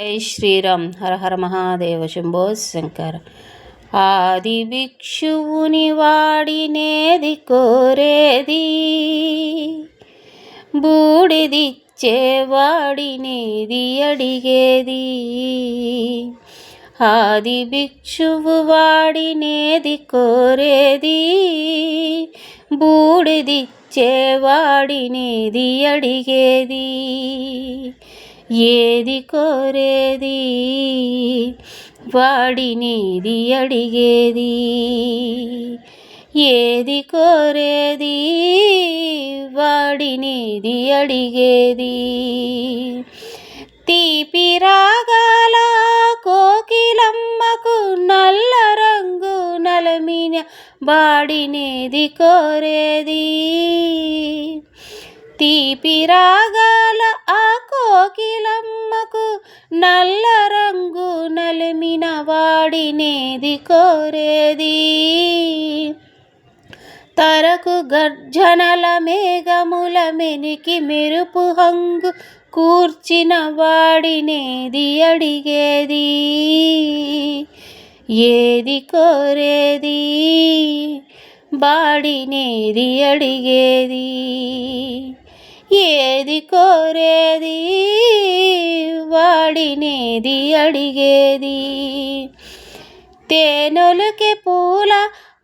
జై శ్రీరామ్. హర హర మహాదేవ శంభో శంకర. ఆది భిక్షువుని వాడినేది కోరేది. బూడిదిచ్చేవాడినేది అడిగేది. ఆది భిక్షువు వాడినేది కోరేది. బూడిదిచ్చేవాడినేది అడిగేది. ఏది కోరేది? వాడినేది అడిగేది? ఏది కోరేది? వాడినేది అడిగేది? తీపి రాగాల కోకిలమ్మకు నల్ల రంగు నలమిన బాడినేది కోరేది? తీపి రాగాల ఆ కోకిలమ్మకు నల్ల రంగు నలిమిన వాడినేది కోరేది. తరకు గర్జనల మేఘముల మెనికి మెరుపు హంగు కూర్చిన వాడినేది అడిగేది. ఏది కోరేది? బాడినేది అడిగేది. ఏది కోరేది? వాడినేది అడిగేది? తేనెలకి పూల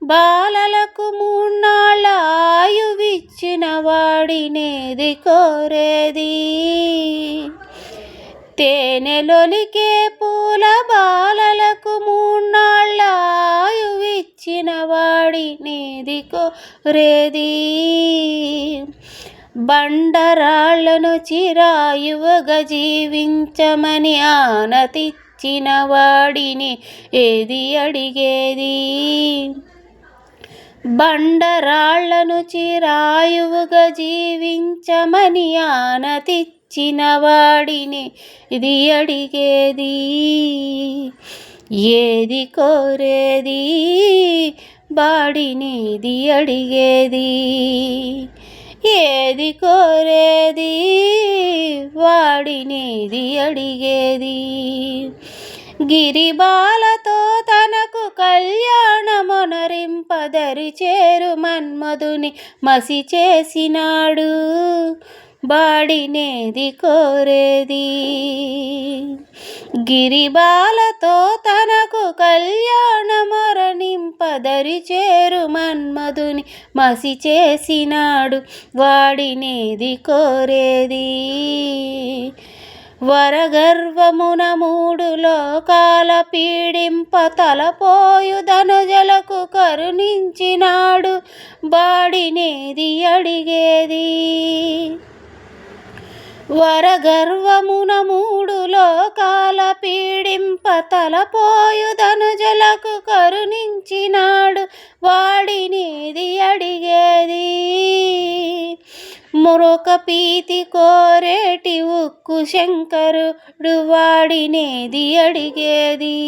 బాలలకు మూన్నాళ్ళ ఆయువిచ్చిన వాడినేది కోరేది? తేనెలొలికే పూల బాలలకు మూన్నాళ్ళ ఆయువిచ్చిన వాడినేది కోరేది? బండరాళ్ళను చిరాయువుగా జీవించమని ఆనతిచ్చిన వాడిని ఏది అడిగేది? బండరాళ్ళను చిరాయువుగా జీవించమని ఆనతిచ్చిన వాడిని ఇది అడిగేది? ఏది కోరేది? బాడినిది అడిగేది? ఏది కోరేది? వాడినేది అడిగేది? గిరిబాలతో తనకు కళ్యాణమునరింపదరి చేరు మన్మధుని మసి చేసినాడు. బాడినేది కోరేది. గిరిబాలతో తనకు కళ్యాణమరణింపదరి చేరు మన్మధుని మసి చేసినాడు వాడినేది కోరేది. వరగర్వమున మూడు లోకాల పీడింప తలపోయు ధనజలకు కరుణించినాడు. బాడినేది అడిగేది. వరగర్వమున మూడు లోకాల పీడింప తలపోయు ధనుజలకు కరుణించినాడు. వాడినేది అడిగేది మరొక పీతి కోరేటి ఉక్కు శంకరుడు వాడినేది అడిగేది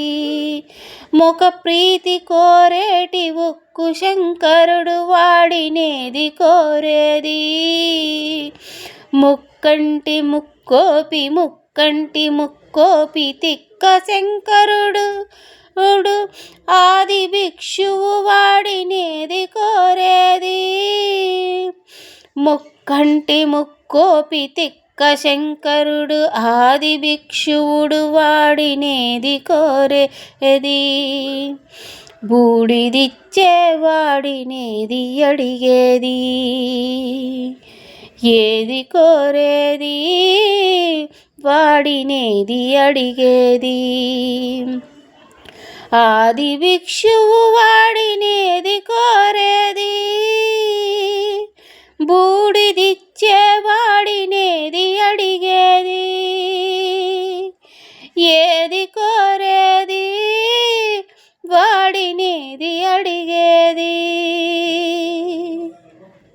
ముఖ ప్రీతి కోరేటి ఉక్కు శంకరుడు వాడినేది కోరేది. ముక్కంటి ముక్కోపి ముక్కంటి ముక్కోపి తిక్క శంకరుడు ఆది భిక్షువు వాడినేది కోరేది. ముక్కంటి ముక్కోపి తిక్క శంకరుడు ఆది భిక్షువుడు వాడినేది కోరేది. బూడిదిచ్చేవాడినేది అడిగేది. ఏది కోరేది? వాడినేది అడిగేది? ఆది భిక్షువు వాడినేది కోరేది? బూడిదిచ్చే వాడినేది అడిగేది? ఏది కోరేది? వాడినేది అడిగేది?